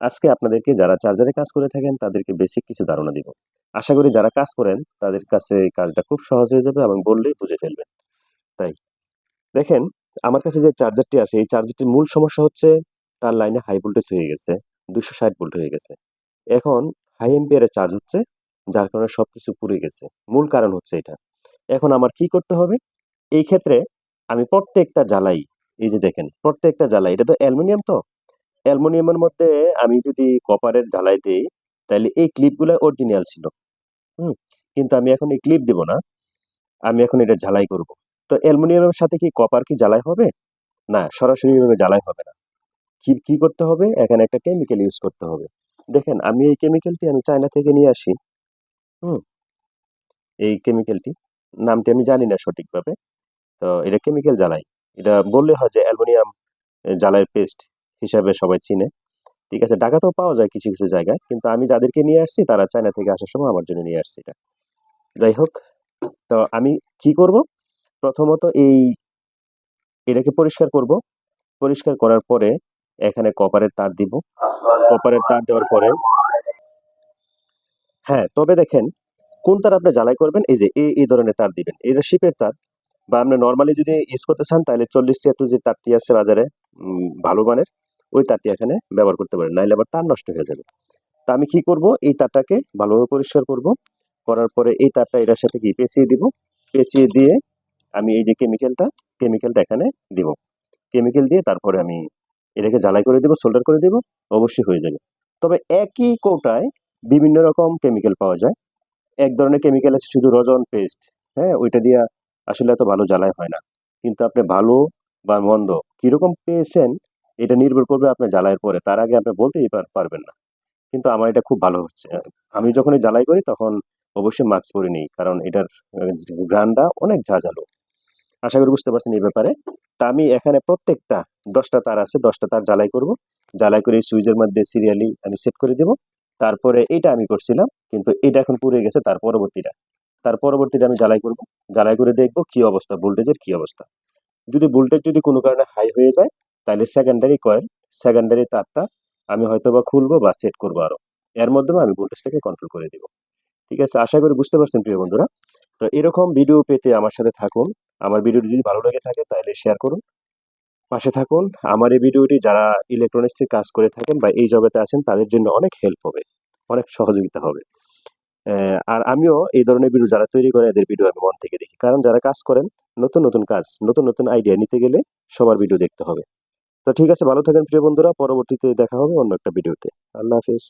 আজকে আপনাদেরকে যারা চার্জারে কাজ করে থাকেন, তাদেরকে বেসিক কিছু ধারণা দিব। আশা করি যারা কাজ করেন, তাদের কাছে এই কাজটা খুব সহজ হয়ে যাবে এবং বললেই বুঝে ফেলবেন। তাই, দেখেন, আমার কাছে যে চার্জারটি আসে, এই চার্জারটির মূল সমস্যা হচ্ছে তার লাইনে হাই ভোল্টেজ হয়ে গেছে দুশো ষাট ভোল্ট হয়ে গেছে। এখন হাই এম্পিয়ারে চার্জ হচ্ছে, যার কারণে সবকিছু পুড়ে গেছে। মূল কারণ হচ্ছে এটা। এখন আমার কি করতে হবে? এই ক্ষেত্রে আমি প্রত্যেকটা জ্বালাই, এই যে দেখেন, প্রত্যেকটা জ্বালাই, এটা তো অ্যালুমিনিয়াম তো? অ্যালুমিনিয়ামের মধ্যে আমি যদি কপারের ঢালাই দিই তাহলে এই ক্লিপগুলো অরিজিনাল ছিল। হুম? কিন্তু আমি এখন এই ক্লিপ দিব না। আমি এখন এটা ঝালাই করব। তো অ্যালুমিনিয়ামের সাথে কি কপার কি জ্বালাই হবে? না, সরাসরি ভাবে জ্বালাই হবে না। কি কি করতে হবে? এখানে একটা কেমিক্যাল ইউজ করতে হবে। দেখেন, আমি এই কেমিক্যালটি আমি চায়না থেকে নিয়ে আসি। হুম? এই কেমিক্যালটি নামটি আমি জানি না সঠিকভাবে। তো এটা কেমিক্যাল জ্বালাই। এটা বললে হয় যে অ্যালুমিনিয়াম জ্বালাইয়ের পেস্ট হিসাবে সবাই চিনে। ঠিক আছে, ঢাকাতেও পাওয়া যায় কিছু কিছু জায়গায়। কিন্তু আমি যাদেরকে নিয়ে আসছি, তারা চায়না থেকে আসার সময় আমার জন্য নিয়ে আসছি এটা। যাই হোক, তো আমি কি করব? প্রথমত এই এটাকে পরিষ্কার করব। পরিষ্কার করার পরে এখানে কপারের তার দিব। কপারের তার দেওয়ার পরে হ্যাঁ তবে দেখেন, কোন তার আপনি জ্বালাই করবেন? এই যে এই এই ধরনের তার দিবেন। এটা শিপের তার। বা আপনি নর্মালি যদি ইউজ করতে চান, তাহলে চল্লিশ ছিয়াত্তর যে তারটি আছে বাজারে ভালো মানের ওই তারটি এখানে ব্যবহার করতে পারেন, নাইলে আবার তার নষ্ট হয়ে যাবে। তা আমি কি করব? এই তারটাকে ভালোভাবে পরিষ্কার করব। করার পরে এই তারটা এটার সাথে কি পেঁচিয়ে দিব? পেঁচিয়ে দিয়ে আমি এই যে কেমিক্যালটা কেমিক্যালটা এখানে দিব। কেমিক্যাল দিয়ে তারপরে আমি এটাকে জ্বালাই করে দেবো সোল্ডার করে দেবো, অবশ্যই হয়ে যাবে। তবে একই কৌটায় বিভিন্ন রকম কেমিক্যাল পাওয়া যায়। এক ধরনের কেমিক্যাল আছে শুধু রজন পেস্ট হ্যাঁ? ওইটা দিয়ে আসলে এত ভালো জ্বালাই হয় না। কিন্তু আপনি ভালো বা মন্দ কীরকম পেয়েছেন এটা নির্ভর করবে আপনার জ্বালাইয়ের পরে। তার আগে আপনি বলতেই পার- পারবেন না। কিন্তু আমার এটা খুব ভালো হচ্ছে। আমি যখন জ্বালাই করি তখন অবশ্যই মাস্ক পরে নিই। কারণ এটার গ্রানটা অনেক ঝাঁঝালো। আশা করি বুঝতে পারছেন এই ব্যাপারে। তা আমি এখানে প্রত্যেকটা, দশটা তার আছে, দশটা তার জ্বালাই করব। জ্বালাই করে সুইচের মধ্যে সিরিয়ালি আমি সেট করে দেব। তারপরে এটা আমি করছিলাম, কিন্তু এটা এখন পুড়ে গেছে তার পরবর্তীটা। তার পরবর্তীটা আমি জ্বালাই করব। জ্বালাই করে দেখব কি অবস্থা ভোল্টেজের কি অবস্থা। যদি ভোল্টেজ যদি কোনো কারণে হাই হয়ে যায় তাহলে সেকেন্ডারি কয়েল সেকেন্ডারি তারটা আমি হয়তো বা খুলবো বা সেট করব আরও। এর মাধ্যমে আমি ভোল্টেজটাকে কন্ট্রোল করে দিব। ঠিক আছে? আশা করি বুঝতে পারছেন প্রিয় বন্ধুরা? তো এরকম ভিডিও পেতে আমার সাথে থাকুন। আমার ভিডিওটি যদি ভালো লেগে থাকে তাহলে শেয়ার করুন। পাশে থাকুন। আমার এই ভিডিওটি যারা ইলেকট্রনিক্সে কাজ করে থাকেন বা এই জবেতে আছেন, তাদের জন্য অনেক হেল্প হবে। অনেক সহযোগিতা হবে। আর আমিও এই ধরনের ভিডিও যারা তৈরি করে, এদের ভিডিও আমি মন থেকে দেখি। কারণ যারা কাজ করেন, নতুন নতুন কাজ, নতুন নতুন আইডিয়া নিতে গেলে সবার ভিডিও দেখতে হবে। তো ঠিক আছে, ভালো থাকেন প্রিয় বন্ধুরা, পরবর্তীতে দেখা হবে অন্য একটা ভিডিওতে। আল্লাহ হাফিজ।